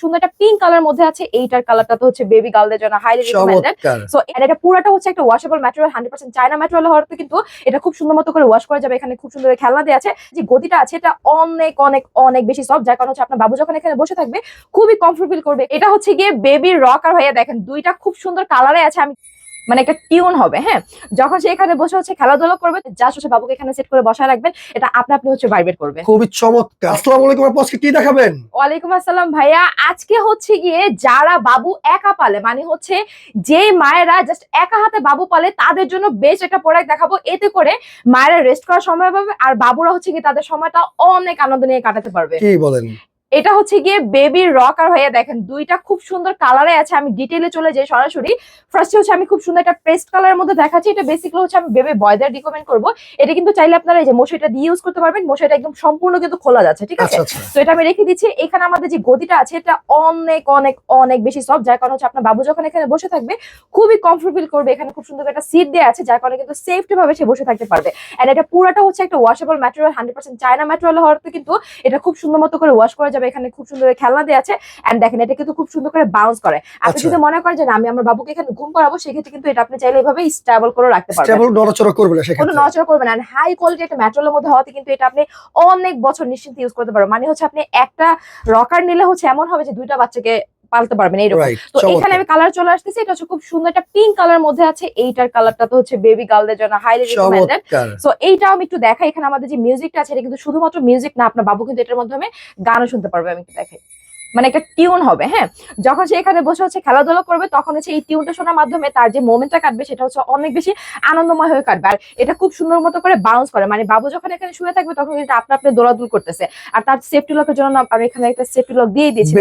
সুন্দর একটা pink colour মধ্যে আছে এইটার কালারটা তো হচ্ছে বেবি গার্লদের জন্য হাইলি রিকমেন্ডেড সো এটা পুরোটা হচ্ছে একটা washable material hundred percent China material হওয়ার কিন্তু এটা খুব সুন্দর মতো করে ওয়াশ করা যাবে এখানে খুব সুন্দর খেলনা দেওয়া আছে। যে গদিটা আছে এটা অনেক অনেক অনেক বেশি সফট যার কারণে হচ্ছে আপনার বাবু যখন এখানে বসে থাকবে খুবই কমফোর্টেবল করবে। এটা হচ্ছে গিয়ে বেবি রক আর ভাইয়া দেখেন দুইটা খুব সুন্দর কালারে আছে আমি মানে একটা টিউন হবে হ্যাঁ? যখন সে এখানে বসে হচ্ছে খেলাধুলা করবে যা হচ্ছে বাবুকে এখানে সেট করে বসায় রাখবেন এটা আপনি আপনি হচ্ছে ভাইব্রেট করবে। খুবই চমৎকার। আসসালামু আলাইকুম আপু আজকে কি দেখাবেন? ওয়ালাইকুম আসসালাম ভাইয়া। আজকে হচ্ছে গিয়ে যারা বাবু একা পালে মানে হচ্ছে যে মায়েরা জাস্ট একা হাতে বাবু পালে তাদের জন্য বেশ একটা প্রোডাক্ট দেখাবো। এতে করে মায়েরা রেস্ট করার সময় পাবে আর বাবুরা হচ্ছে গিয়ে তাদের সময়টা অনেক আনন্দ নিয়ে কাটাতে পারবে। কি বলেন? এটা হচ্ছে গিয়ে বেবির রক আর ভাইয়া দেখেন দুইটা খুব সুন্দর কালারে আছে। আমি ডিটেলে চলে যাই সরাসরি। ফার্স্টে হচ্ছে আমি খুব সুন্দর একটা পেস্ট কালারের মধ্যে দেখাচ্ছি। এটা বেসিক্যালি হচ্ছে আমি বেবি বয়দের রিকমেন্ড করব। এটা কিন্তু চাইলে আপনারা এই যে মশাইটা দিয়ে ইউজ করতে পারবেন। মশাইটা একদম সম্পূর্ণ কিন্তু খোলা যাচ্ছে ঠিক আছে? আচ্ছা আচ্ছা। তো এটা আমি রেখে দিচ্ছি। এখানে আমাদের যে গদিটা আছে এটা অনেক অনেক অনেক বেশি সফট যার কারণে হচ্ছে আপনার বাবু যখন এখানে বসে থাকবে খুবই কমফোর্ট ফিল করবে। এখানে খুব সুন্দর একটা সিট দেওয়া আছে যার কারণে কিন্তু সেফটি ভাবে সে বসে থাকতে পারবে। এন্ড এটা পুরোটা হচ্ছে একটা washable material hundred percent China material হওয়ার কিন্তু এটা খুব সুন্দর মতো করে ওয়াশ করা যাবে। এখানে খুব সুন্দর খেলনা দেওয়া আছে। এন্ড দেখেন এটা কিন্তু খুব সুন্দর করে বাউন্স করে। আপনি আচ্ছা। যদি মনে করেন যে আমি আমার বাবুকে এখানে ঘুম করাবো সেক্ষেত্রে কিন্তু এটা আপনি চাইলে এইভাবে স্টেবল করে রাখতে পারবেন। স্টেবল নড়াচড়া করবে না কোনো সেক্ষেত্রে। নচড়া করবে না। হাই কোয়ালিটি একটা ম্যাটেরিয়ালের মধ্যে হওয়াতে কিন্তু এটা আপনি অনেক বছর নিশ্চিন্তে ইউজ করতে পারবেন। মানে হচ্ছে আপনি একটা রকার নিলে হচ্ছে এমন হবে যে দুইটা বাচ্চাকে পালতে পারবেন এইরকম। তো এখানে আমি কালার চলে আসতেছি এটা হচ্ছে খুব সুন্দর একটা পিঙ্ক কালার মধ্যে আছে এইটার কালারটা তো হচ্ছে বেবি গার্লদের জন্য হাইলি রিকমেন্ডেড সো এইটাও আমি একটু দেখাই এখানে আমাদের যে মিউজিকটা আছে এটা কিন্তু শুধুমাত্র মিউজিক না আপনার বাবু কিন্তু এটার মাধ্যমে গানও শুনতে পারবে আমি একটু দেখাই। মানে একটা টিউন হবে হ্যাঁ? যখন সে এখানে বসে হচ্ছে খেলাধুলা করবে তখন হচ্ছে এই টিউনটা শোনার মাধ্যমে তার যে মোমেন্টটা কাটবে সেটা হচ্ছে অনেক বেশি আনন্দময় হয়ে কাটবে। আর এটা খুব সুন্দর মতো করে বাউন্স করে। মানে বাবু যখন এখানে শুয়ে থাকবে তখন কিন্তু আপনা আপনি দৌড়াদৌড় করতেছে। আর তার সেফটি লকের জন্য আমি এখানে একটা সেফটি লক দিয়ে দিয়েছি।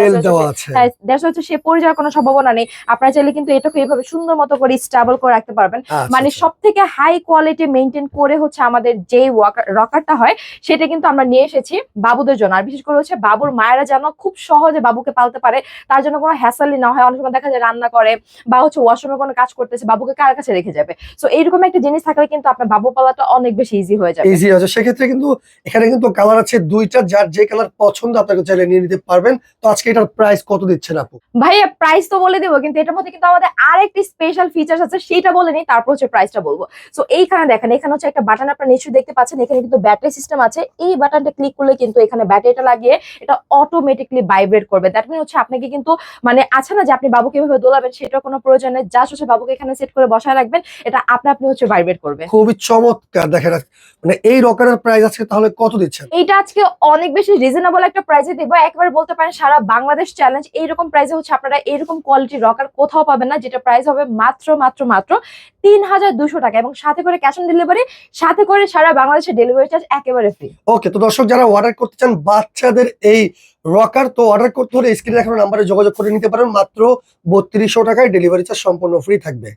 That's হচ্ছে- সে পড়ে যাওয়ার কোনো সম্ভাবনা নেই। আপনারা চাইলে কিন্তু এটাকে এইভাবে সুন্দর মতো করে স্টেবল করে রাখতে পারবেন। আচ্ছা, মানে। সব থেকে হাই কোয়ালিটি মেনটেন করে হচ্ছে আমাদের যে রকারটা হয় সেটা কিন্তু আমরা নিয়ে এসেছি বাবুদের জন্য। আর বিশেষ করে হচ্ছে বাবুর মায়েরা যেন খুব সহজে বাবুকে পালতে পারে তার জন্য কোনো হ্যাসালি না হয়। অনেক সময় দেখা যায় রান্না করে বা হচ্ছে ওয়াশরুমে কোনো কাজ করতেছে বাবুকে কার কাছে রেখে যাবে? তো এইরকম একটা জিনিস থাকলে কিন্তু আপনার বাবু পালাটা অনেক বেশি ইজি হয়ে যাবে। ইজি আছে সেক্ষেত্রে কিন্তু এখানে কিন্তু কালার আছে দুইটা যার যে কালার পছন্দ আপনাকে চাইলে নিয়ে নিতে পারবেন। তো আজকে এটার প্রাইস কত দিচ্ছেন আপু? ভাইয়া প্রাইস তো বলে দেবো কিন্তু এটার মধ্যে কিন্তু আমাদের আরেকটি স্পেশাল ফিচার্স আছে সেটা বলে নিই তারপর হচ্ছে প্রাইসটা বলব। সো এইখানে দেখেন এখানে হচ্ছে একটা বাটন আপনারা নিশ্চয়ই দেখতে পাচ্ছেন এখানে কিন্তু ব্যাটারি সিস্টেম আছে। এই বাটনটা ক্লিক করলে কিন্তু এখানে ব্যাটারিটা লাগিয়ে এটা অটোমেটিকলি ভাইব্রেট করবে। দ্যাট মিন হচ্ছে আপনাকে কিন্তু মানে আছে না যে আপনি বাবুকে এভাবে দোলাবেন সেটা কোনো প্রয়োজন নেই। জাস্ট হচ্ছে বাবুকে এখানে সেট করে বসায় রাখবেন। এটা আপনি আপনি হচ্ছে ভাইব্রেট করবে। খুবই চমৎকার দেখেন মানে এই রকারের প্রাইস আজকে তাহলে কত দিচ্ছেন? এটা আজকে অনেক বেশি রিজনেবল একটা প্রাইসে দেবো। একবারে বলতে পারেন সারা বাংলাদেশ চ্যালেঞ্জ এইরকম প্রাইসে হচ্ছে আপনারা এরকম কোয়ালিটির রকার কোথাও পাবেন না যেটা প্রাইস হবে মাত্র মাত্র মাত্র তিন হাজার দুশো টাকা এবং সাথে করে ক্যাশ অন ডেলিভারি সাথে করে সারা বাংলাদেশের ডেলিভারি চার্জ একেবারে ফ্রি ওকে তো দর্শক, যারা অর্ডার করতে চান, বাচ্চাদের এই রকার তো অর্ডার করতে হলে স্ক্রিনে দেখানো নাম্বারে যোগাযোগ করে নিতে পারেন। মাত্র বত্রিশশো টাকায় ডেলিভারি চার্জ সম্পূর্ণ ফ্রি থাকবে।